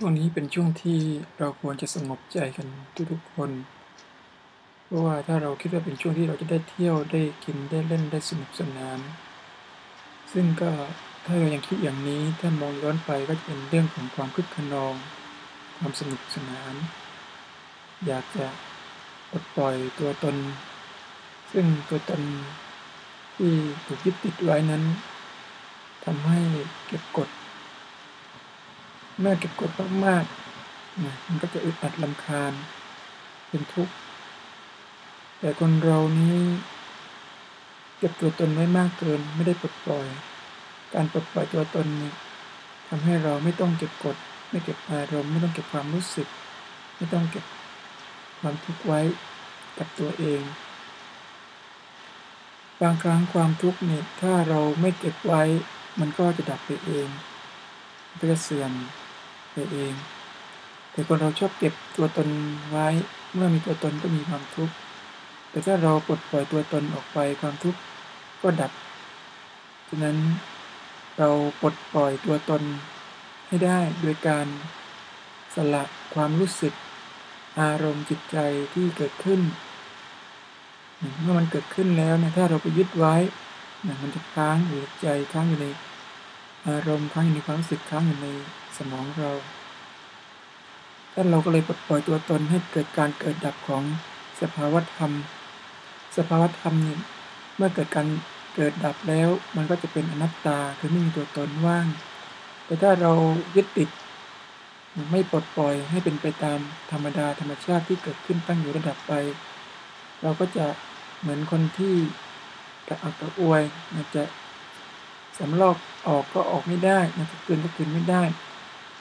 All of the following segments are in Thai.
ช่วงนี้เป็นช่วงที่เราควรจะสงบใจกันทุกๆคน เพราะว่าถ้าเราคิดว่าเป็นช่วงที่เราจะได้เที่ยวได้กินได้เล่นได้สนุกสนาน ซึ่งก็ถ้าเรายังคิดอย่างนี้ถ้ามองย้อนไปก็จะเป็นเรื่องของความคึกขนอง ความสนุกสนาน อยากจะปลดปล่อยตัวตน ซึ่งตัวตนที่ถูกยึดติดไว้นั้นทำให้เก็บกด เมื่อเก็บกดมากๆนะมันก็จะอึดอัดลำคาญ เป็นทุกข์ แต่คนเรานี้เก็บตัวตนไว้มากเกินไม่ได้ปลดปล่อย การปลดปล่อยตัวตนนี้ทำให้เราไม่ต้องเก็บกด ไม่เก็บอารมณ์ไม่ต้องเก็บความรู้สึก ไม่ต้องเก็บความทุกข์ไว้กับตัวเอง บางครั้งความทุกข์เนี่ยถ้าเราไม่เก็บไว้ มันก็จะดับไปเองก็จะเสื่อม ไปเอง แต่คนเราชอบเก็บตัวตนไว้ เมื่อมีตัวตนก็มีความทุกข์ แต่ถ้าเราปลดปล่อยตัวตนออกไปความทุกข์ก็ดับ ฉะนั้นเราปลดปล่อยตัวตนให้ได้โดยการสละความรู้สึก อารมณ์จิตใจที่เกิดขึ้น เมื่อมันเกิดขึ้นแล้วเนี่ยถ้าเราไปยึดไว้มันจะค้างอยู่ใจค้างอยู่ในอารมณ์ค้างอยู่ในความรู้สึกค้างอยู่ใน สมองเราท่านเราก็เลยปลดปล่อยตัวตนให้เกิดการเกิดดับของสภาวธรรม สภาวธรรมนี่เมื่อเกิดการเกิดดับแล้ว มันก็จะเป็นอนัตตาคือไม่มีตัวตนว่าง แต่ถ้าเรายึดติด ไม่ปลดปล่อยให้เป็นไปตามธรรมดาธรรมชาติที่เกิดขึ้นตั้งอยู่ระดับไป เราก็จะเหมือนคนที่กระอักกระอวยจะสำลอกออกก็ออกไม่ได้นะคืนก็คืนไม่ได้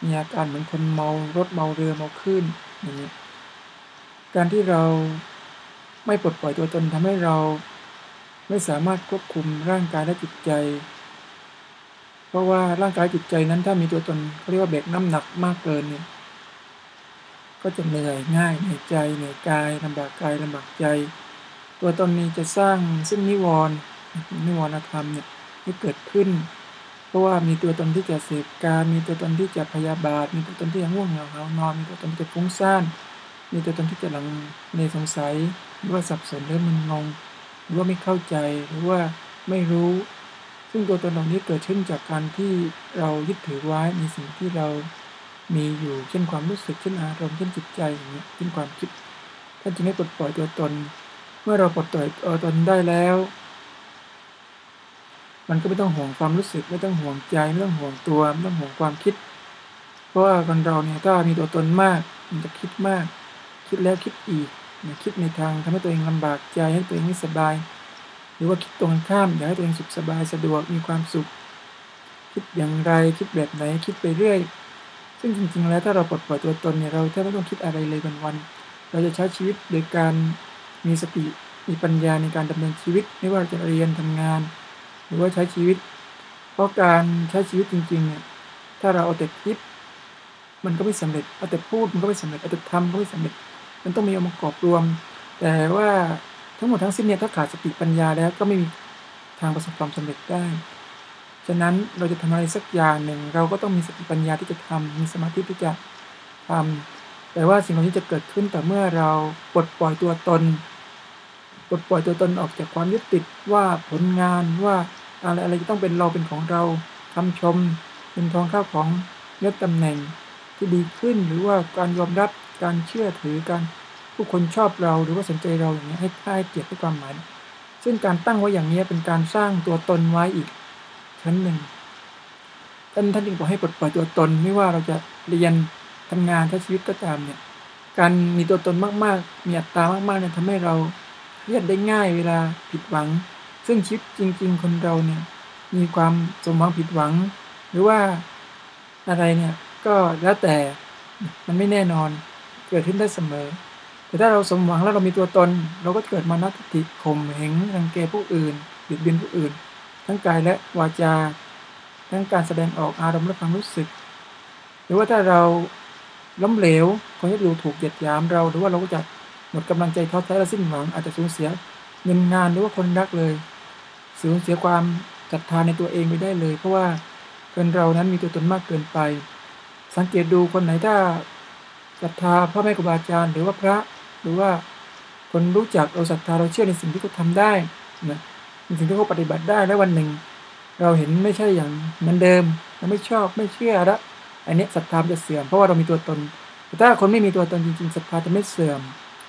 มีอาการเหมือนคนเมารถเมาเรือเมาขึ้นอย่างนี้การที่เราไม่ปลดปล่อยตัวตนทำให้เราไม่สามารถควบคุมร่างกายและจิตใจ เพราะว่าร่างกายจิตใจนั้นถ้ามีตัวตนเขาเรียกว่าแบกน้ำหนักมากเกินเนี่ยก็จะเหนื่อยง่ายเหนื่อยใจเหนื่อยกายลำบากกายลำบากใจ ตัวตนนี้จะสร้างซึ่งนิวรณ์นิวรณธรรมเนี่ยที่เกิดขึ้น ราะว่ามีตัวตนที่จะเสพการ มีตัวตนที่จะพยาบาท มีตัวตนที่จะง่วงเหงาเหานอน มีตัวตนที่จะฟุ้งซ่าน มีตัวตนที่จะหลังในสงสัย หรือว่าสับสนหรือมันงง หรือว่าไม่เข้าใจ หรือว่าไม่รู้ ซึ่งตัวตนเหล่านี้เกิดขึ้นจากการที่เรายึดถือไว้ในสิ่งที่เรามีอยู่เช่นความรู้สึกเช่นอารมณ์เช่นจิตใจอย่างเงี้ยเช่นความคิดท่านจึงให้ปลดปล่อยตัวตน เมื่อเราปลดปล่อยตัวตนได้แล้ว มันก็ไม่ต้องห่วงความรู้สึก ไม่ต้องห่วงใจไม่ต้องห่วงตัวไม่ต้องห่วงความคิด เพราะว่าคนเราเนี่ยถ้ามีตัวตนมาก มันจะคิดมาก คิดแล้วคิดอีกคิดในทางทำให้ตัวเองลำบากใจให้ตัวเองไม่สบาย หรือว่าคิดตรงข้ามอยากให้ตัวเองสุขสบายสะดวกมีความสุข คิดอย่างไรคิดแบบไหนคิดไปเรื่อย ซึ่งจริงๆ แล้วถ้าเราปลดปล่อยตัวตนเนี่ยเราแทบไม่ต้องคิดอะไรเลยวันวันเราจะใช้ชีวิตโดยการมีสติมีปัญญาในการดำเนินชีวิต ไม่ว่าจะเรียนทำงาน หรือว่าใช้ชีวิต เพราะการใช้ชีวิตจริงๆเนี่ยถ้าเราเอาแต่คิด มันก็ไม่สำเร็จเอาแต่พูดมันก็ไม่สำเร็จเอาแต่ทำก็ไม่สำเร็จ มันต้องมีองค์ประกอบรวม แต่ว่าทั้งหมดทั้งสิ้นเนี่ยถ้าขาดสติปัญญาแล้วก็ไม่มีทางประสบความสำเร็จได้ฉะนั้นเราจะทำอะไรสักอย่างหนึ่ง เราก็ต้องมีสติปัญญาที่จะทำมีสมาธิที่จะทำแต่ว่าสิ่งเหล่านี้จะเกิดขึ้นแต่เมื่อเราปลดปล่อยตัวตน ปลดปล่อยตัวตนออกจากความยึดติดว่าผลงานว่าอะไรอะไรจะต้องเป็นเราเป็นของเราคำชมเป็นทองข้าวของยศตำแหน่งที่ดีขึ้นหรือว่าการยอมรับการเชื่อถือการผู้คนชอบเราหรือว่าสนใจเราอย่างนี้ให้ให้เกียรติให้ความหมาย ซึ่งการตั้งไว้อย่างนี้เป็นการสร้างตัวตนไว้อีกชั้นหนึ่งท่านท่านจึงบอกให้ปลดปล่อยตัวตนไม่ว่าเราจะเรียนทำงานใช้ชีวิตก็ตามเนี่ยการมีตัวตนมากๆ มีอัตตามากๆเนี่ยทำให้เรา เครียดได้ง่ายเวลาผิดหวัง ซึ่งชีวิตจริง ๆ คนเราเนี่ยมีความสมหวังผิดหวัง หรือว่าอะไรเนี่ยก็แล้วแต่มันไม่แน่นอนเกิดขึ้นได้เสมอ แต่ถ้าเราสมหวังแล้วเรามีตัวตน เราก็เกิดมานัตติข่มเหงรังแกผู้อื่นบิดเบียนผู้อื่น ทั้งกายและวาจา ทั้งการแสดงออกอารมณ์และความรู้สึก หรือว่าถ้าเราล้มเหลวคนที่ดูถูกเหยียดหยามเรา หรือว่าเราก็จะ มดกำลังใจท้อแท้และสิ้นหวังอาจจะสูญเสียเงินงานหรือว่าคนรักเลย สูญเสียความศรัทธาในตัวเองไปได้เลย เพราะว่าคนเรานั้นมีตัวตนมากเกินไป สังเกตดูคนไหนถ้าศรัทธาพระแม่ครูบาอาจารย์หรือว่าพระหรือว่าคนรู้จักเราศรัทธาเราเชื่อในสิ่งที่เขาทาได้นะในสิ่งที่เขาปฏิบัติได้แล้ววันหนึ่ง เราเห็นไม่ใช่อย่างเหมือนเดิมเราไม่ชอบไม่เชื่อล้วอันนี้ศรัทธาจะเสื่อมเพราะว่าเรามีตัวตนแต่ถ้าคนไม่มีตัวตนจริงๆศรัทธาจะไม่เสื่อม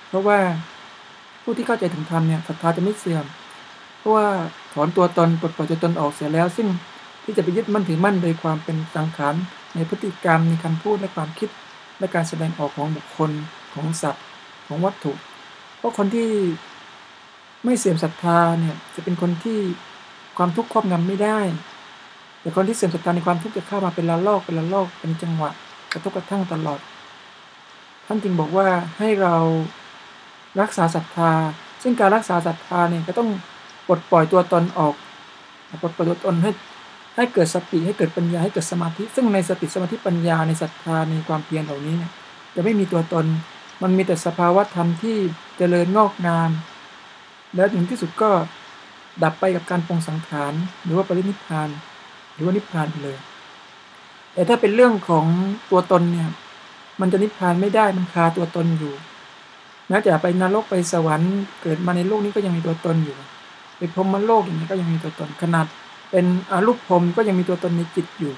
เพราะว่าผู้ที่เข้าใจถึงธรรมเนี่ยศรัทธาจะไม่เสื่อม เพราะว่าถอนตัวตนปลดปล่อยตัวตนออกเสียแล้ว ซึ่งที่จะไปยึดมั่นถือมั่นโดยความเป็นสังขารในพฤติกรรมในคำพูดและความคิดและการแสดงออกของบุคคลของสัตว์ของวัตถุ เพราะคนที่ไม่เสื่อมศรัทธาเนี่ยจะเป็นคนที่ความทุกข์ครอบงำไม่ได้ แต่คนที่เสื่อมศรัทธาในความทุกข์จะเข้ามาเป็นละลอกเป็นละลอกเป็นจังหวะกระทบกระทั่งตลอด ท่านจึงบอกว่าให้เรา รักษาศรัทธา ซึ่งการรักษาศรัทธาเนี่ยก็ต้องปลดปล่อยตัวตนออกปลดปล่อยตัวตนให้ให้เกิดสติให้เกิดปัญญาให้เกิดสมาธิ ซึ่งในสติสมาธิปัญญาในศรัทธาในความเพียรเหล่านี้เนี่ยจะไม่มีตัวตน มันมีแต่สภาวะธรรมที่เจริญงอกงาม แล้วถึงที่สุดก็ดับไปกับการปรงสังขารหรือว่าปรินิพพาน หรือว่านิพพานไปเลย แต่ถ้าเป็นเรื่องของตัวตนเนี่ย มันจะนิพพานไม่ได้มันคาตัวตนอยู่ แม้แต่ไปนรกไปสวรรค์เกิดมาในโลกนี้ก็ยังมีตัวตนอยู่ไปพรมมโลกอย่างนี้ก็ยังมีตัวตนขนาด เป็นอรูปพรมก็ยังมีตัวตนในจิตอยู่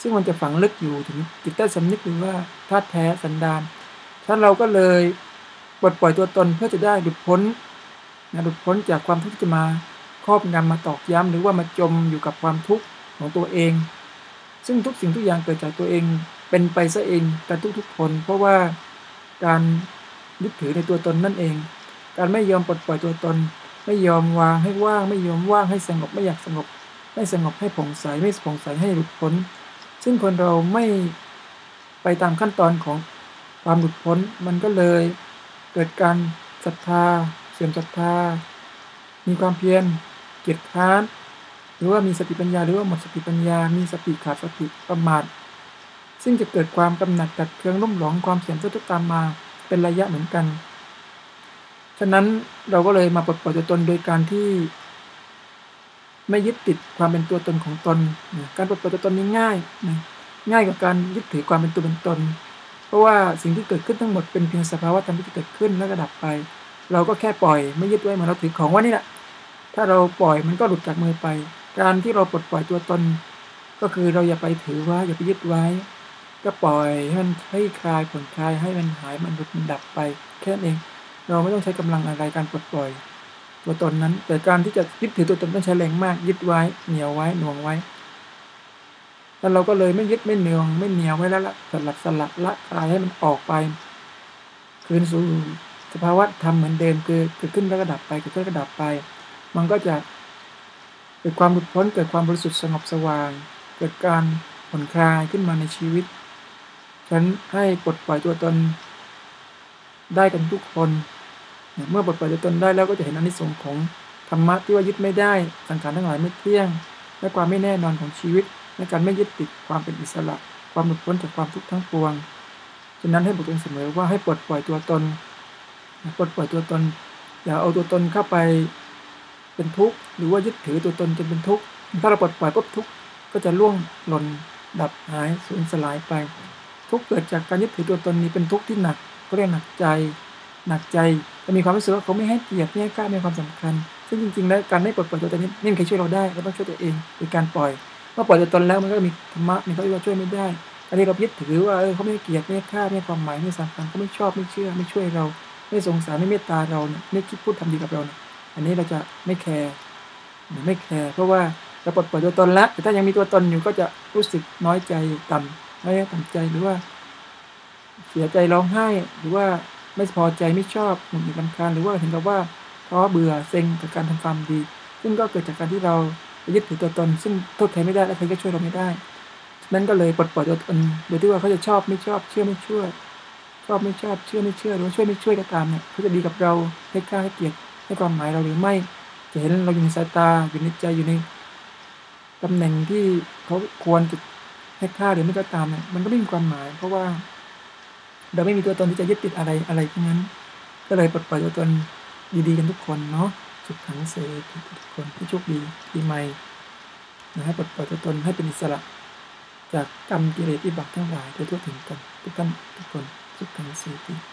ซึ่งมันจะฝังลึกอยู่ถึงจิตใต้สำนึกหรือว่าธาตุแท้สันดานท่านเราก็เลยปลดปล่อยตัวตนเพื่อจะได้หลุดพ้นนะหลุดพ้นจากความทุกข์จะมาครอบงำมาตอกย้ำหรือว่ามาจมอยู่กับความทุกข์ของตัวเอง ซึ่งทุกสิ่งทุกอย่างเกิดจากตัวเองเป็นไปซะเองกันทุกๆคน เพราะว่าการ ยึดถือในตัวตนนั่นเอง การไม่ยอมปลดปล่อยตัวตน ไม่ยอมวางให้ว่าง ไม่ยอมว่างให้สงบไม่อยากสงบ ไม่สงบให้ผ่องใสไม่ผ่องใสให้หลุดพ้น ซึ่งคนเราไม่ไปตามขั้นตอนของความหลุดพ้นมันก็เลยเกิดการศรัทธา เสื่อมศรัทธา มีความเพียรเกียรติค้านหรือว่ามีสติปัญญาหรือว่าหมดสติปัญญา มีสติขาดสติประมาทซึ่งจะเกิดความกำหนัดตัดเครื่องรุ่มหลงความเสื่อมทุกตามมา เป็นระยะเหมือนกัน ฉะนั้นเราก็เลยมาปลดปล่อยตัวตนโดยการที่ ไม่ยึดติดความเป็นตัวตนของตน การปลดปล่อยตัวตนนี้ง่ายง่ายกว่าการยึดถือความเป็นตัวเป็นตน เพราะว่าสิ่งที่เกิดขึ้นทั้งหมดเป็นเพียงสภาวะธรรมที่เกิดขึ้นแล้วก็ดับไป เราก็แค่ปล่อยไม่ยึดไว้เหมือนเราถือของว่านี่แหละ ถ้าเราปล่อยมันก็หลุดจากมือไป การที่เราปลดปล่อยตัวตน ก็คือเราอย่าไปถือว่าอย่าไปยึดไว้ ก็ปล่อยให้มันให้คลายผ่อนคลายให้มันหายมันหลุดมันดับไป แค่นั้นเอง เราไม่ต้องใช้กำลังอะไรการปลดปล่อย ตัวตนนั้น แต่การที่จะยึดถือตัวตนต้องใช้แรงมาก ยึดไว้เหนียวไว้หน่วงไว้แล้วเราก็เลยไม่ยึดไม่เหนียวไม่เหนียวไว้แล้วละสลัดสลัดละคลายให้มันออกไป คืนสู่สภาวะธรรมเหมือนเดิมคือเกิดขึ้นแล้วก็ดับไปเกิดขึ้นก็ดับไป มันก็จะเกิดความหลุดพ้นเกิดความบริสุทธิ์สงบสว่าง เกิดการผ่อนคลายขึ้นมาในชีวิต ฉันให้ปลดปล่อยตัวตนได้กันทุกคน เมื่อปลดปล่อยตัวตนได้แล้วก็จะเห็นอนิสงส์ของธรรมะที่ว่ายึดไม่ได้ สังขารทั้งหลายไม่เที่ยง และความไม่แน่นอนของชีวิต และการไม่ยึดติดความเป็นอิสระ ความหลุดพ้นจากความทุกข์ทั้งปวง ฉะนั้นให้บอกตัวเองเสมอว่าให้ปลดปล่อยตัวตน ปลดปล่อยตัวตน อย่าเอาตัวตนเข้าไปเป็นทุกข์ หรือว่ายึดถือตัวตนจนเป็นทุกข์ ถ้าเราปลดปล่อยปุ๊บทุกข์ก็จะล่วงหล่นดับหายสูญสลายไป ทุกเกิดจากการยึดถือตัวตนนี้เป็นทุกข์ที่หนักก็เรียกหนักใจ หนักใจจะมีความรู้สึกว่าเขาไม่ให้เกียรติไม่ให้ค่าไม่ให้ความสำคัญ ซึ่งจริงๆแล้วการไม่ปลดปล่อยตัวตนนี้ไม่มีใครช่วยเราได้เราต้องช่วยตัวเองโดยการปล่อยเมื่อปล่อยตัวตนแล้วมันก็มีธรรมะมีเขาที่ว่าช่วยไม่ได้อันนี้เรายึดถือว่าเออเขาไม่ให้เกียรติไม่ให้ค่าไม่ให้ความหมายไม่สำคัญเขาไม่ชอบไม่เชื่อ ไม่ช่วยเรา ไม่สงสารไม่เมตตาเราเนี่ยไม่คิดพูดทำดีกับเราเนี่ยอันนี้เราจะไม่แคร์หรือไม่แคร์เพราะว่าเราปลดปล่อยตัวตนแล้วแต่ถ้ายังมีตัวตนอยู่ก็จะรู้สึกน้อยใจต่ำน้อยต่ำใจหรือว่า เสียใจร้องไห้ หรือว่าไม่พอใจไม่ชอบหงุดหงิดรำคาญหรือว่าเห็นกับว่าท้อเบื่อเซ็งกับการทำความดี ซึ่งก็เกิดจากการที่เราไปยึดถือตัวตน ซึ่งโทษใครไม่ได้และใครก็ช่วยเราไม่ได้นั้นก็เลยปลดปล่อยตัวตนโดยที่ว่าเขาจะชอบไม่ชอบเชื่อไม่เชื่อชอบไม่ชอบเชื่อไม่เชื่อหรือว่าช่วยไม่ช่วยก็ตามเนี่ยเขาจะดีกับเราให้ค่าให้เกียรติให้ความหมายเราหรือไม่ จะเห็นเราอยู่ในสายตาอยู่ในใจอยู่ในตำแหน่งที่เขาควรจะ ให้ค่าหรือไม่ก็ตามเนี่ยมันก็ไม่มีความหมาย เพราะว่า เราไม่มีตัวตนที่จะยึดติดอะไรอะไรทั้งนั้น ก็เลยปลดปล่อยตัวตนดีๆกันทุกคนเนาะสุขขังเสทุกคนที่โชคดีปีใหม่นะให้ปลดปล่อยตัวตนให้เป็นอิสระ จากกรรมกิเลสที่บักทั้งหลายโดยทั่วถึงกันทุกท่านทุกคนสุขขังเสี่